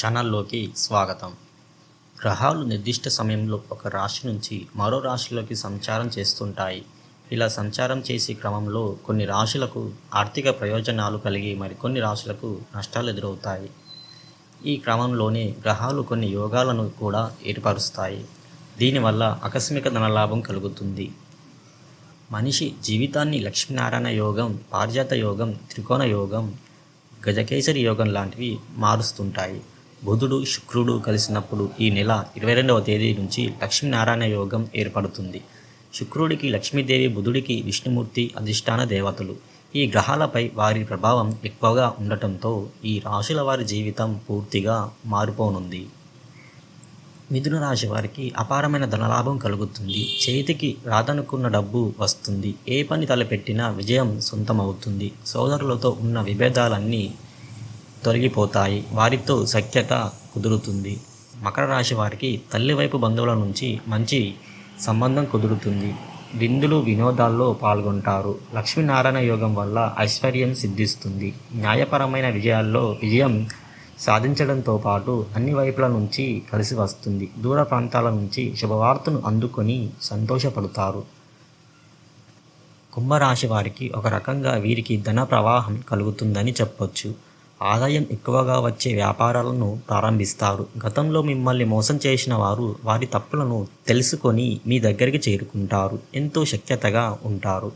ఛానల్లోకి స్వాగతం. గ్రహాలు నిర్దిష్ట సమయంలో ఒక రాశి నుంచి మరో రాశిలోకి సంచారం చేస్తుంటాయి. ఇలా సంచారం చేసే క్రమంలో కొన్ని రాశులకు ఆర్థిక ప్రయోజనాలు కలిగి మరికొన్ని రాశులకు నష్టాలు ఎదురవుతాయి. ఈ క్రమంలోనే గ్రహాలు కొన్ని యోగాలను కూడా ఏర్పరుస్తాయి. దీనివల్ల ఆకస్మిక ధనలాభం కలుగుతుంది. మనిషి జీవితాన్ని లక్ష్మీనారాయణ యోగం పారిజాత యోగం త్రికోణ యోగం గజకేసరి యోగం లాంటివి మారుస్తుంటాయి. బుధుడు శుక్రుడు కలిసినప్పుడు ఈ నెల ఇరవై రెండవ తేదీ నుంచి లక్ష్మీనారాయణ యోగం ఏర్పడుతుంది. శుక్రుడికి లక్ష్మీదేవి బుధుడికి విష్ణుమూర్తి అధిష్టాన దేవతలు. ఈ గ్రహాలపై వారి ప్రభావం ఎక్కువగా ఉండటంతో ఈ రాశుల వారి జీవితం పూర్తిగా మారిపోనుంది. మిథున రాశి వారికి అపారమైన ధనలాభం కలుగుతుంది. చేతికి రాదనుకున్న డబ్బు వస్తుంది. ఏ పని తలపెట్టినా విజయం సొంతమవుతుంది. సోదరులతో ఉన్న విభేదాలన్నీ తొలగిపోతాయి. వారితో సఖ్యత కుదురుతుంది. మకర రాశి వారికి తల్లి వైపు బంధువుల నుంచి మంచి సంబంధం కుదురుతుంది. విందులు వినోదాల్లో పాల్గొంటారు. లక్ష్మీనారాయణ యోగం వల్ల ఐశ్వర్యం సిద్ధిస్తుంది. న్యాయపరమైన విజయాల్లో విజయం సాధించడంతో పాటు అన్ని వైపుల నుంచి కలిసి వస్తుంది. దూర ప్రాంతాల నుంచి శుభవార్తను అందుకొని సంతోషపడతారు. కుంభరాశి వారికి ఒక రకంగా వీరికి ధన ప్రవాహం కలుగుతుందని చెప్పొచ్చు. ఆదాయం ఎక్కువగా వచ్చే వ్యాపారాలను ప్రారంభిస్తారు. గతంలో మిమ్మల్ని మోసం చేసిన వారు వారి తప్పులను తెలుసుకొని మీ దగ్గరికి చేరుకుంటారు. ఎంతో శక్యతగా ఉంటారు.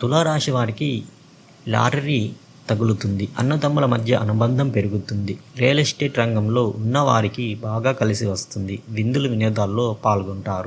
తులారాశి వారికి లాటరీ తగులుతుంది. అన్నదమ్ముల మధ్య అనుబంధం పెరుగుతుంది. రియల్ ఎస్టేట్ రంగంలో ఉన్నవారికి బాగా కలిసి వస్తుంది. విందులు వినోదాల్లో పాల్గొంటారు.